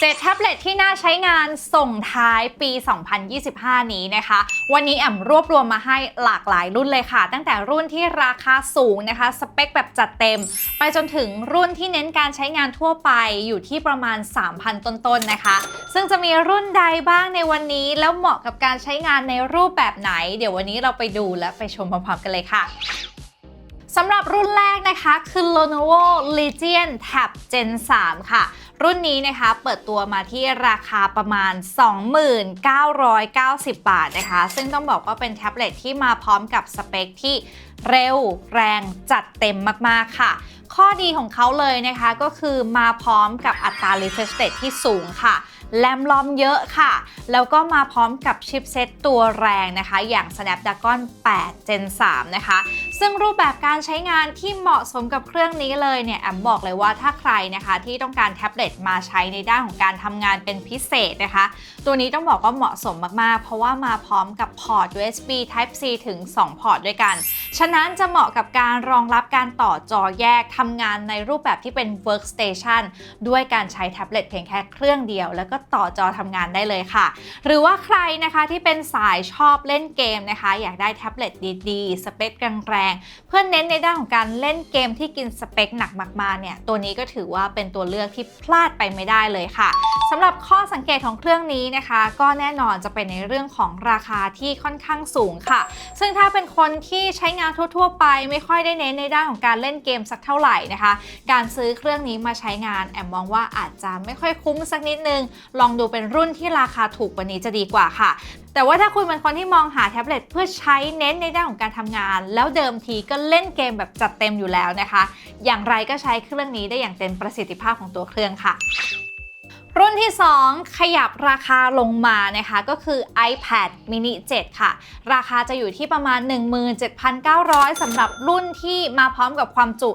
7แท็บเล็ตที่น่าใช้งานส่งท้ายปี 2025 นี้นะคะ วันนี้แอมรวบรวมมาให้หลากหลายรุ่นเลยค่ะ ตั้งแต่รุ่นที่ราคาสูงนะคะ สเปคแบบจัดเต็ม ไปจนถึงรุ่นที่เน้นการใช้งานทั่วไปอยู่ที่ประมาณ 3,000 ต้นๆนะคะ ซึ่งจะมีรุ่นใดบ้างในวันนี้ แล้วเหมาะกับการใช้งานในรูปแบบไหน เดี๋ยววันนี้เราไปดูและไปชมพร้อมๆกันเลยค่ะ สำหรับรุ่นแรกนะคะคือ Lenovo Legion Tab Gen 3 ค่ะ รุ่นนี้นะคะเปิดตัวมาที่ราคาประมาณ 2990 บาทนะคะ ซึ่งต้องบอกว่าเป็นแท็บเล็ตที่มาพร้อมกับสเปคที่เร็วแรงจัดเต็มมากๆค่ะ ข้อดีของเขาเลยนะคะก็คือมาพร้อมกับอัตรา refresh rate ที่สูงค่ะ แรมลอมเยอะค่ะ แล้วก็มาพร้อมกับชิปเซตตัวแรงนะคะ อย่าง Snapdragon 8 Gen 3 นะคะ ซึ่งรูปแบบการใช้งานที่เหมาะสมกับเครื่องนี้เลยเนี่ยแอมบอกเลยว่าถ้าใครนะคะที่ต้องการแท็บเล็ตมาใช้ในด้านของการทำงานเป็นพิเศษนะคะ ตัวนี้ต้องบอกว่าเหมาะสมมากๆ เพราะว่ามาพร้อมกับพอร์ต USB Type C ถึง 2 พอร์ตด้วยกัน ฉะนั้นจะเหมาะกับการรองรับการต่อจอแยกทำงานในรูปแบบที่เป็น workstation ด้วยการใช้แท็บเล็ตเพียงแค่เครื่องเดียว แล้วก็ต่อจอทำงานได้เลยค่ะ หรือว่าใครนะคะที่เป็นสายชอบเล่นเกมนะคะ อยากได้แท็บเล็ตดีๆสเปคแรงๆเพื่อเน้นในด้านของการเล่นเกมที่กินสเปคหนักมากๆเนี่ยตัวนี้ก็ถือว่าเป็นตัวเลือกที่พลาดไปไม่ได้เลยค่ะสำหรับข้อสังเกตของเครื่องนี้นะคะ ก็แน่นอนจะเป็นในเรื่องของราคาที่ค่อนข้างสูงค่ะ ซึ่งถ้าเป็นคนที่ใช้งานทั่ว ๆ ไป ไม่ค่อยได้เน้นในด้านของการเล่นเกมสักเท่าไหร่นะคะ การซื้อเครื่องนี้มาใช้งานแอมมองว่าอาจจะไม่ค่อยคุ้มสักนิดนึง ลองดูเป็นรุ่นที่ราคาถูกกว่านี้จะดีกว่าค่ะแต่ว่าถ้าคุณเป็นคนที่มองหาแท็บเล็ตเพื่อใช้เน้นในด้านของการทำงาน แล้วเดิมทีก็เล่นเกมแบบจัดเต็มอยู่แล้วนะคะ อย่างไรก็ใช้เครื่องนี้ได้อย่างเต็มประสิทธิภาพของตัวเครื่องค่ะ รุ่นที่ 2 ขยับราคาลงมานะคะ ก็คือ iPad mini 7 ค่ะ ราคาจะอยู่ที่ประมาณ 17,900สำหรับรุ่นที่มาพร้อมกับความจุ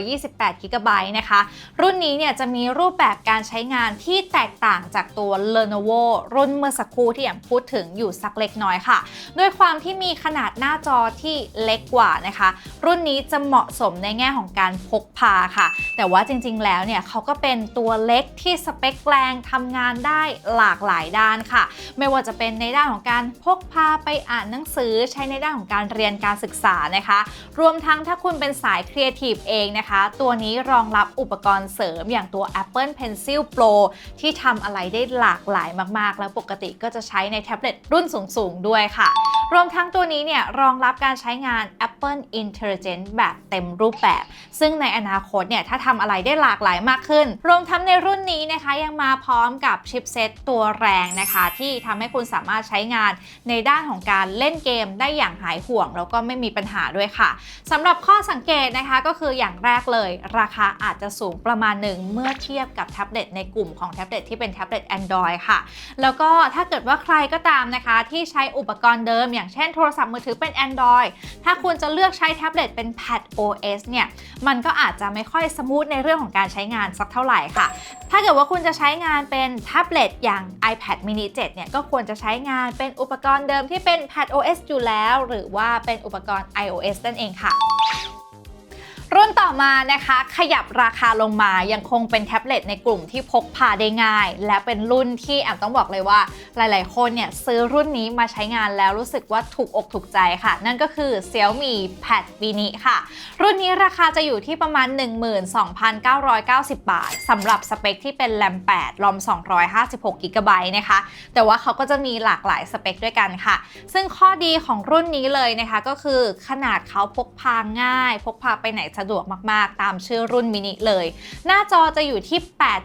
128 g b นะคะ รุ่นนี้เนี่ยจะมีรูปแบบการใช้งานที่แตกต่างจากตัว Lenovo รุ่นเมื่อสักครู่ที่แอมพูดถึงอยู่สักเล็กน้อยค่ะ ด้วยความที่มีขนาดหน้าจอที่เล็กกว่านะคะ รุ่นนี้จะเหมาะสมในแง่ของการพกพาค่ะ แต่ว่าจริงๆแล้วเนี่ยเขาก็เป็นตัวเล็กที่สเปคแรงทำงานได้หลากหลายด้านค่ะ ไม่ว่าจะเป็นในด้านของการพกพาไปอ่านหนังสือ ใช้ในด้านของการเรียนการศึกษานะคะ รวมทั้งถ้าคุณเป็นสายครีเอทีฟเองนะคะ ตัวนี้รองรับอุปกรณ์เสริมอย่างตัว Apple Pencil Pro ที่ทำอะไรได้หลากหลายมากๆ แล้วปกติก็จะใช้ในแท็บเล็ตรุ่นสูงๆด้วยค่ะรวมทั้งตัวนี้เนี่ยรองรับการใช้งาน Apple Intelligence แบบเต็มรูปแบบ ซึ่งในอนาคตเนี่ยถ้าทำอะไรได้หลากหลายมากขึ้น รวมทั้งในรุ่นนี้นะคะยังมาพร้อมกับชิปเซตตัวแรงนะคะ ที่ทำให้คุณสามารถใช้งานในด้านของการเล่นเกมได้อย่างหายห่วง แล้วก็ไม่มีปัญหาด้วยค่ะสำหรับข้อสังเกตนะคะก็คืออย่างแรกเลย ราคาอาจจะสูงประมาณหนึ่งเมื่อเทียบกับแท็บเล็ตในกลุ่มของแท็บเล็ตที่เป็นแท็บเล็ต Android ค่ะ แล้วก็ถ้าเกิดว่าใครก็ตามนะคะ ที่ใช้อุปกรณ์เดิม อย่างเช่นโทรศัพท์มือถือเป็น Android ถ้าคุณจะเลือกใช้แท็บเล็ตเป็น Pad OS เนี่ยมันก็อาจจะไม่ค่อยสมูทในเรื่องของการใช้งานสักเท่าไหร่ค่ะ ถ้าเกิดว่าคุณจะใช้ช้งานเป็นแท็บเล็ตอย่าง iPad mini 7 เนี่ย ก็ควรจะใช้งานเป็นอุปกรณ์เดิมที่เป็น Pad OS อยู่แล้ว หรือว่าเป็นอุปกรณ์ iOS นั่นเองค่ะ รุ่นต่อมานะคะขยับราคาลงมายังคงเป็นแท็บเล็ตในกลุ่มที่พกพาได้ง่าย และเป็นรุ่นที่แอมต้องบอกเลยว่า หลายๆ คนเนี่ยซื้อรุ่นนี้มาใช้งานแล้วรู้สึกว่าถูกอกถูกใจค่ะ นั่นก็คือ Xiaomi Pad Mini ค่ะ รุ่นนี้ราคาจะอยู่ที่ประมาณ 12,990 บาทสำหรับสเปคที่เป็นแรม8รอม256 g b นะคะ แต่ว่าเขาก็จะมีหลากหลายสเปคด้วยกันค่ะ ซึ่งข้อดีของรุ่นนี้เลยนะคะก็คือขนาดเขาพกพาง่าย พกพาไปไหนสะดวกมากๆ ตามชื่อรุ่นมินิเลย หน้าจอจะอยู่ที่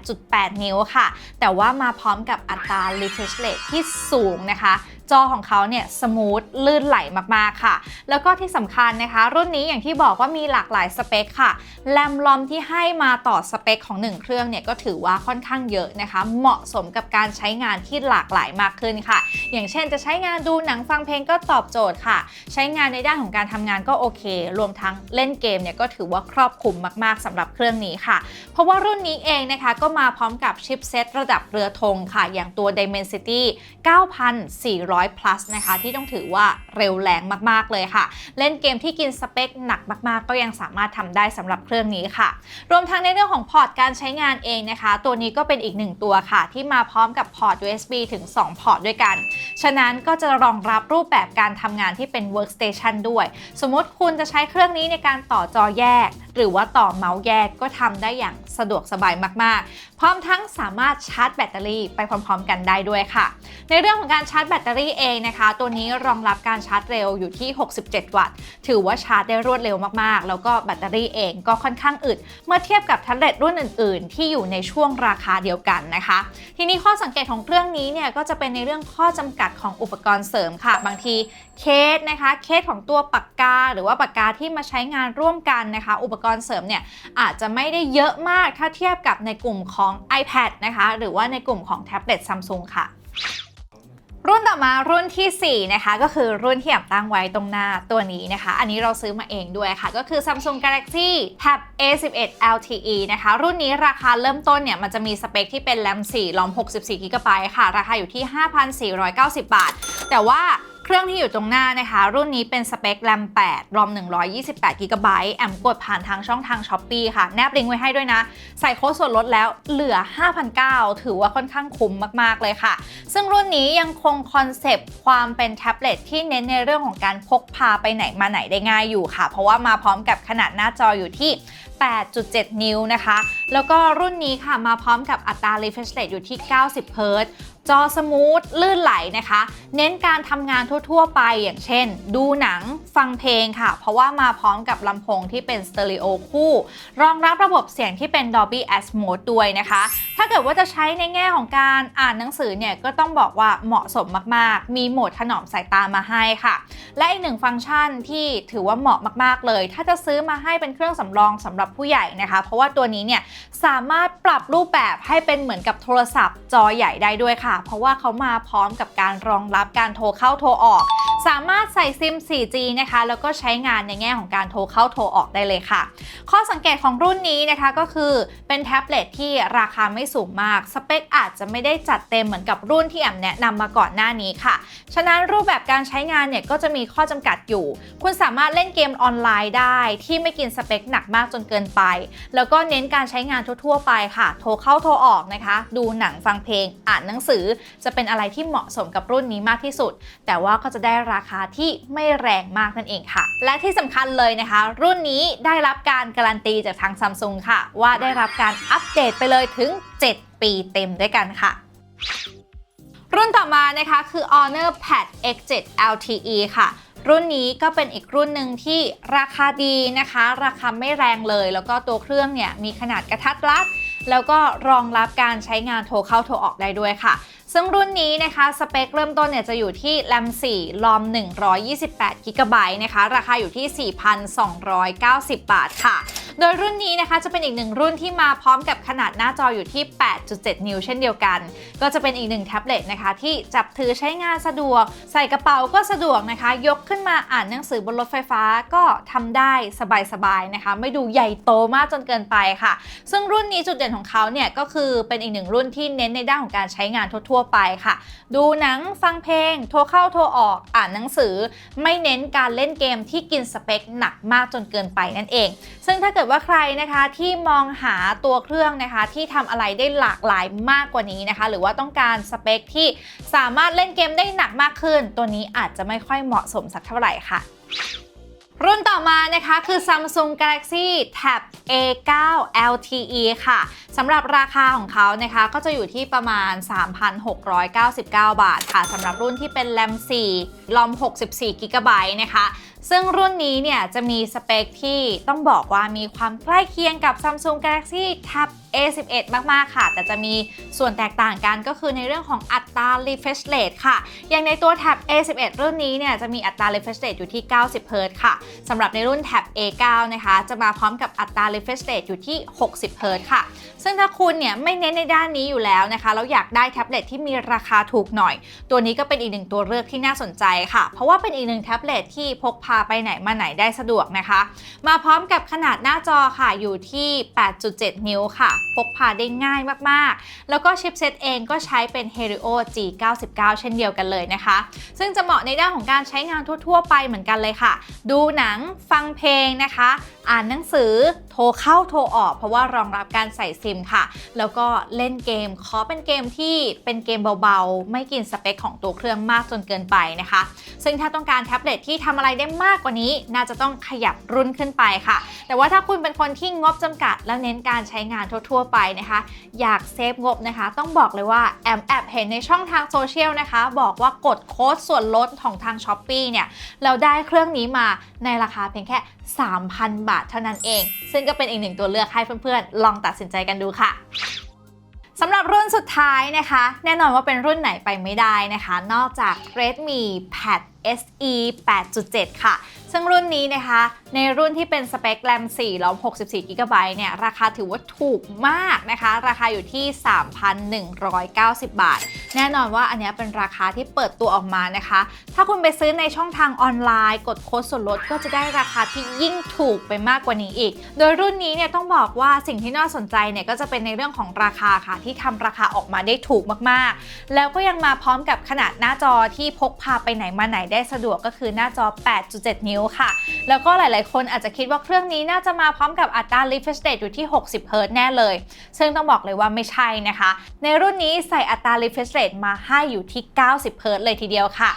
8.8 นิ้วค่ะ แต่ว่ามาพร้อมกับอัตรา refresh rate ที่สูงนะคะ จอของเขาเนี่ยสมูทลื่นไหลมากๆค่ะ แล้วก็ที่สำคัญนะคะ รุ่นนี้อย่างที่บอกว่ามีหลากหลายสเปคค่ะแรมลอมที่ให้มาต่อสเปคของ 1 เครื่องเนี่ยก็ถือว่าค่อนข้างเยอะนะคะ เหมาะสมกับการใช้งานที่หลากหลายมากขึ้นค่ะ อย่างเช่นจะใช้งานดูหนังฟังเพลงก็ตอบโจทย์ค่ะ ใช้งานในด้านของการทำงานก็โอเค รวมทั้งเล่นเกมเนี่ยก็ถือว่าครอบคลุมมากๆสำหรับเครื่องนี้ค่ะ เพราะว่ารุ่นนี้เองนะคะก็มาพร้อมกับชิปเซตระดับเรือธงค่ะ อย่างตัว Dimensity 9,400 400 plus นะคะ ที่ต้องถือว่าเร็วแรงมากๆเลยค่ะ เล่นเกมที่กินสเปคหนักมากๆ ก็ยังสามารถทำได้สำหรับเครื่องนี้ค่ะ รวมทั้งในเรื่องของพอร์ตการใช้งานเองนะคะ ตัวนี้ก็เป็นอีกหนึ่งตัวค่ะ ที่มาพร้อมกับพอร์ต USB ถึง 2 พอร์ตด้วยกัน ฉะนั้นก็จะรองรับรูปแบบการทำงานที่เป็น workstation ด้วย สมมติคุณจะใช้เครื่องนี้ในการต่อจอแยกหรือว่าต่อเมาส์แยกก็ทำได้อย่างสะดวกสบายมากๆ พร้อมทั้งสามารถชาร์จแบตเตอรี่ไปพร้อมๆ กันได้ด้วยค่ะ ในเรื่องของการชาร์จแบตเตอรี่เองนะคะ ตัวนี้รองรับการชาร์จเร็วอยู่ที่ 67 วัตต์ ถือว่าชาร์จได้รวดเร็วมากๆ แล้วก็แบตเตอรี่เองก็ค่อนข้างอึด เมื่อเทียบกับแท็บเล็ตรุ่นอื่น ๆ ที่อยู่ในช่วงราคาเดียวกันนะคะ ทีนี้ข้อสังเกตของเครื่องนี้เนี่ยก็จะเป็นในเรื่องข้อจำกัดของอุปกรณ์เสริมค่ะ บางทีเคสนะคะเคสของตัวปากกา หรือว่าปากกาที่มาใช้งานร่วมกันนะคะ อุปกรณ์เสริมเนี่ยอาจจะไม่ได้เยอะมากถ้าเทียบกับในกลุ่มของ iPad นะคะหรือว่าในกลุ่มของแท็บเล็ต Samsung ค่ะรุ่นต่อมารุ่นทีสี่ 4 นะคะ ก็คือรุ่นที่แอบตั้งไว้ตรงหน้าตัวนี้นะคะ อันนี้เราซื้อมาเองด้วยค่ะ ก็คือ Samsung Galaxy Tab A11 LTE นะคะ รุ่นนี้ราคาเริ่มต้นเนี่ย มันจะมีสเปคที่เป็นแรม4รอม 64 g b ค่ะ ราคาอยู่ที่ 5,490 บาท แต่ว่า เครื่องที่อยู่ตรงหน้านะคะ รุ่นนี้เป็นสเปคแรม8รอม 128 g b แอมกดผ่านทางช่องทาง s h อ p e e ค่ะ แนบลิงก์ไว้ให้ด้วยนะ ใส่โค้ดส่วนลดแล้วเหลือ 5,900 ถือว่าค่อนข้างคุ้มมากๆเลยค่ะ ซึ่งรุ่นนี้ยังคงคอนเซปต์ความเป็นแท็บเล็ตที่เน้นในเรื่องของการพกพาไปไหนมาไหนได้ง่ายอยู่ค่ะ เพราะว่ามาพร้อมกับขนาดหน้าจออยู่ที่8.7 นิ้วนะคะ แล้วก็รุ่นนี้ค่ะมาพร้อมกับอัตรา refresh rate อยู่ที่ 90เฮิร์ตซ์จอสมูทลื่นไหลนะคะ เน้นการทำงานทั่ว ๆ ไปอย่างเช่น ดูหนังฟังเพลงค่ะ เพราะว่ามาพร้อมกับลำโพงที่เป็นสเตอริโอคู่ รองรับระบบเสียงที่เป็น Dolby Atmos ด้วยนะคะ ถ้าเกิดว่าจะใช้ในแง่ของการอ่านหนังสือเนี่ยก็ต้องบอกว่าเหมาะสมมากๆ มีโหมดถนอมสายตามาให้ค่ะ และอีกหนึ่งฟังก์ชันที่ถือว่าเหมาะมากๆเลย ถ้าจะซื้อมาให้เป็นเครื่องสำรองสำหรับผู้ใหญ่นะคะ เพราะว่าตัวนี้เนี่ยสามารถปรับรูปแบบให้เป็นเหมือนกับโทรศัพท์จอใหญ่ได้ด้วยค่ะ เพราะว่าเขามาพร้อมกับการรองรับการโทรเข้าโทรออก สามารถใส่ซิม 4G นะคะ แล้วก็ใช้งานในแง่ของการโทรเข้าโทรออกได้เลยค่ะ ข้อสังเกตของรุ่นนี้นะคะก็คือเป็นแท็บเล็ตที่ราคาไม่สูงมาก สเปคอาจจะไม่ได้จัดเต็มเหมือนกับรุ่นที่แอมแนะนำมาก่อนหน้านี้ค่ะ ฉะนั้นรูปแบบการใช้งานเนี่ยก็จะมีข้อจำกัดอยู่ คุณสามารถเล่นเกมออนไลน์ได้ ที่ไม่กินสเปคหนักมากจนเกินไป แล้วก็เน้นการใช้งานทั่วๆไปค่ะ โทรเข้าโทรออกนะคะ ดูหนังฟังเพลง อ่านหนังสือ จะเป็นอะไรที่เหมาะสมกับรุ่นนี้มากที่สุด แต่ว่าก็จะได้รราคาที่ไม่แรงมากนั่นเองค่ะ และที่สำคัญเลยนะคะ รุ่นนี้ได้รับการการันตีจากทางซัมซุงค่ะ ว่าได้รับการอัปเดตไปเลยถึง 7 ปีเต็มด้วยกันค่ะรุ่นต่อมานะคะคือ Honor Pad X7 LTE ค่ะ รุ่นนี้ก็เป็นอีกรุ่นหนึ่งที่ราคาดีนะคะ ราคาไม่แรงเลย แล้วก็ตัวเครื่องเนี่ยมีขนาดกระทัดรัด แล้วก็รองรับการใช้งานโทรเข้าโทรออกได้ด้วยค่ะ ซึ่งรุ่นนี้นะคะสเปคเริ่มต้นเนี่ยจะอยู่ที่แรม4รอม128 g b นะคะ ราคาอยู่ที่ 4,290 บาทค่ะ โดยรุ่นนี้นะคะจะเป็นอีกหนึ่งรุ่นที่มาพร้อมกับขนาดหน้าจออยู่ที่ 8.7 นิ้วเช่นเดียวกัน ก็จะเป็นอีกหนึ่งแท็บเล็ตนะคะที่จับถือใช้งานสะดวก ใส่กระเป๋าก็สะดวกนะคะ ยกขึ้นมาอ่านหนังสือบนรถไฟฟ้าก็ทำได้สบายๆนะคะ ไม่ดูใหญ่โตมากจนเกินไปค่ะ ซึ่งรุ่นนี้จุดเด่นของเขาเนี่ยก็คือเป็นอีกหนึ่งรุ่นที่เน้นในด้านของการใช้งานทั่วๆไปค่ะ ดูหนังฟังเพลง โทรเข้าโทรออกอ่านหนังสือ ไม่เน้นการเล่นเกมที่กินสเปคหนักมากจนเกินไปนั่นเอง ซึ่งถ้าเกิดว่าใครนะคะที่มองหาตัวเครื่องนะคะ ที่ทำอะไรได้หลากหลายมากกว่านี้นะคะ หรือว่าต้องการสเปคที่สามารถเล่นเกมได้หนักมากขึ้น ตัวนี้อาจจะไม่ค่อยเหมาะสมสักเท่าไหร่ค่ะรุ่นต่อมานะคะคือ Samsung Galaxy Tab A9 LTE ค่ะสำหรับราคาของเขานะคะก็จะอยู่ที่ประมาณ 3,699 บาทค่ะสำหรับรุ่นที่เป็นแรม4รอม64 g b นะคะ ซึ่งรุ่นนี้เนี่ยจะมีสเปคที่ต้องบอกว่ามีความใกล้เคียงกับ Samsung Galaxy Tab A11 มาก ๆ ค่ะ แต่จะมีส่วนแตกต่างกันก็คือในเรื่องของอัตรา refresh rate ค่ะ อย่างในตัว Tab A11 รุ่นนี้เนี่ยจะมีอัตรา refresh rate อยู่ที่ 90 Hz ค่ะสำหรับในรุ่น Tab A9 นะคะ จะมาพร้อมกับอัตรา refresh rate อยู่ที่ 60 Hz ค่ะ ซึ่งถ้าคุณเนี่ยไม่เน้นในด้านนี้อยู่แล้วนะคะ แล้วอยากได้แท็บเล็ตที่มีราคาถูกหน่อย ตัวนี้ก็เป็นอีกหนึ่งตัวเลือกที่น่าสนใจค่ะ เพราะว่าเป็นอีกหนึ่งแท็บเล็ตที่พกพาาไปไหนมาไหนได้สะดวกนะคะ มาพร้อมกับขนาดหน้าจอค่ะอยู่ที่ 8.7 นิ้วค่ะ พกพาได้ง่ายมากๆ แล้วก็ชิปเซตเองก็ใช้เป็น Helio G99 เช่นเดียวกันเลยนะคะ ซึ่งจะเหมาะในด้านของการใช้งานทั่ว ๆ ไปเหมือนกันเลยค่ะ ดูหนังฟังเพลงนะคะอ่านหนังสือ โทรเข้าโทรออก เพราะว่ารองรับการใส่ซิมค่ะ แล้วก็เล่นเกม ขอเป็นเกมที่เป็นเกมเบาๆ ไม่กินสเปคของตัวเครื่องมากจนเกินไปนะคะ ซึ่งถ้าต้องการแท็บเล็ตที่ทำอะไรได้มากกว่านี้ น่าจะต้องขยับรุ่นขึ้นไปค่ะ แต่ว่าถ้าคุณเป็นคนที่งบจำกัด แล้วเน้นการใช้งานทั่วๆไปนะคะ อยากเซฟงบนะคะ ต้องบอกเลยว่าแอมแอบเห็นในช่องทางโซเชียลนะคะ บอกว่ากดโค้ดส่วนลดของทาง s h อ p e e เนี่ยเราได้เครื่องนี้มาในราคาเพียงแค่ 3,000 บาทเท่านั้นเอง ซึ่งก็เป็นอีกหนึ่งตัวเลือกให้เพื่อนๆ ลองตัดสินใจกันดูค่ะสำหรับรุ่นสุดท้ายนะคะ แน่นอนว่าเป็นรุ่นไหนไปไม่ได้นะคะ นอกจาก Redmi Pad SE 8.7 ค่ะ ซึ่งรุ่นนี้นะคะ ในรุ่นที่เป็นสเปคแรม4แล้ว64 GB เนี่ย ราคาถือว่าถูกมากนะคะ ราคาอยู่ที่ 3,190 บาท แน่นอนว่าอันนี้เป็นราคาที่เปิดตัวออกมานะคะ ถ้าคุณไปซื้อในช่องทางออนไลน์ กดโค้ดส่วนลดก็จะได้ราคาที่ยิ่งถูกไปมากกว่านี้อีก โดยรุ่นนี้เนี่ยต้องบอกว่าสิ่งที่น่าสนใจเนี่ยก็จะเป็นในเรื่องของราคาค่ะ ที่ทำราคาออกมาได้ถูกมากๆ แล้วก็ยังมาพร้อมกับขนาดหน้าจอที่พกพาไปไหนมาไหนได้สะดวกก็คือหน้าจอ 8.7 นิ้วค่ะ แล้วก็หลายๆ คนอาจจะคิดว่าเครื่องนี้น่าจะมาพร้อมกับอัตรา refresh rate อยู่ที่ 60 Hz แน่เลย ซึ่งต้องบอกเลยว่าไม่ใช่นะคะ ในรุ่นนี้ใส่อัตรา refresh rate มาให้อยู่ที่ 90 Hz เลยทีเดียวค่ะ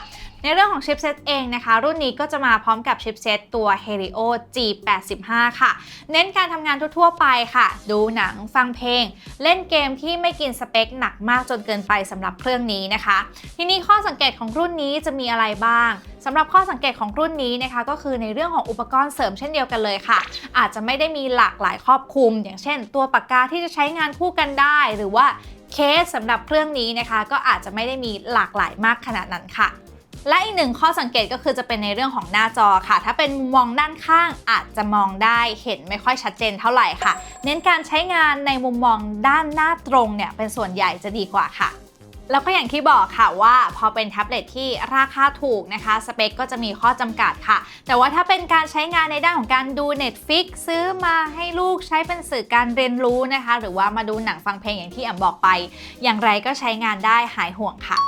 ในเรื่องของชิปเซตเองนะคะ รุ่นนี้ก็จะมาพร้อมกับชิปเซตตัว Helio G85 ค่ะ เน้นการทำงานทั่วๆไปค่ะ ดูหนังฟังเพลง เล่นเกมที่ไม่กินสเปคหนักมากจนเกินไปสำหรับเครื่องนี้นะคะ ทีนี้ข้อสังเกตของรุ่นนี้จะมีอะไรบ้างสำหรับข้อสังเกตของรุ่นนี้นะคะก็คือในเรื่องของอุปกรณ์เสริมเช่นเดียวกันเลยค่ะ อาจจะไม่ได้มีหลากหลายครอบคลุม อย่างเช่น ตัวปากกาที่จะใช้งานคู่กันได้ หรือว่าเคสสำหรับเครื่องนี้นะคะ ก็อาจจะไม่ได้มีหลากหลายมากขนาดนั้นค่ะ และอีกหนึ่งข้อสังเกตก็คือจะเป็นในเรื่องของหน้าจอค่ะ ถ้าเป็นมุมมองด้านข้างอาจจะมองได้เห็นไม่ค่อยชัดเจนเท่าไหร่ค่ะ เน้นการใช้งานในมุมมองด้านหน้าตรงเนี่ยเป็นส่วนใหญ่จะดีกว่าค่ะแล้วก็อย่างที่บอกค่ะว่าพอเป็นแท็บเล็ตที่ราคาถูกนะคะ สเปคก็จะมีข้อจำกัดค่ะ แต่ว่าถ้าเป็นการใช้งานในด้านของการดู Netflix ซื้อมาให้ลูกใช้เป็นสื่อการเรียนรู้นะคะ หรือว่ามาดูหนังฟังเพลงอย่างที่แอมบอกไป อย่างไรก็ใช้งานได้หายห่วงค่ะ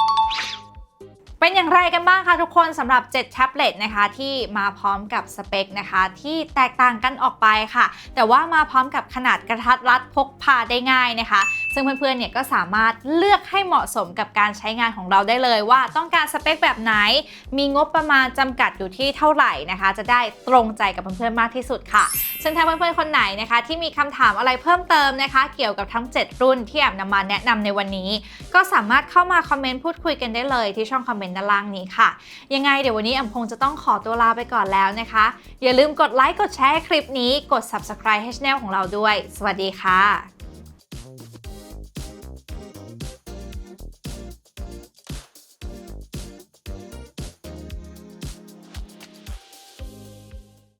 เป็นอย่างไรกันบ้างคะทุกคนสำหรับ 7 แท็บเล็ตนะคะที่มาพร้อมกับสเปคนะคะที่แตกต่างกันออกไปค่ะ แต่ว่ามาพร้อมกับขนาดกระทัดรัดพกพาได้ง่ายนะคะ ซึ่งเพื่อนๆเนี่ยก็สามารถเลือกให้เหมาะสมกับการใช้งานของเราได้เลยว่าต้องการสเปคแบบไหน มีงบประมาณจำกัดอยู่ที่เท่าไหร่นะคะ จะได้ตรงใจกับเพื่อนๆมากที่สุดค่ะ ซึ่งถ้าเพื่อนๆคนไหนนะคะที่มีคำถามอะไรเพิ่มเติมนะคะ เกี่ยวกับทั้ง 7 รุ่นที่แอมนำมาแนะนำในวันนี้ ก็สามารถเข้ามาคอมเมนต์พูดคุยกันได้เลยที่ช่องคอมเมนต์ด้านล่างนี้ค่ะ ยังไงเดี๋ยววันนี้แอมคงจะต้องขอตัวลาไปก่อนแล้วนะคะ อย่าลืมกดไลค์กดแชร์คลิปนี้กด subscribe ให้ช่องของเราด้วย สวัสดีค่ะ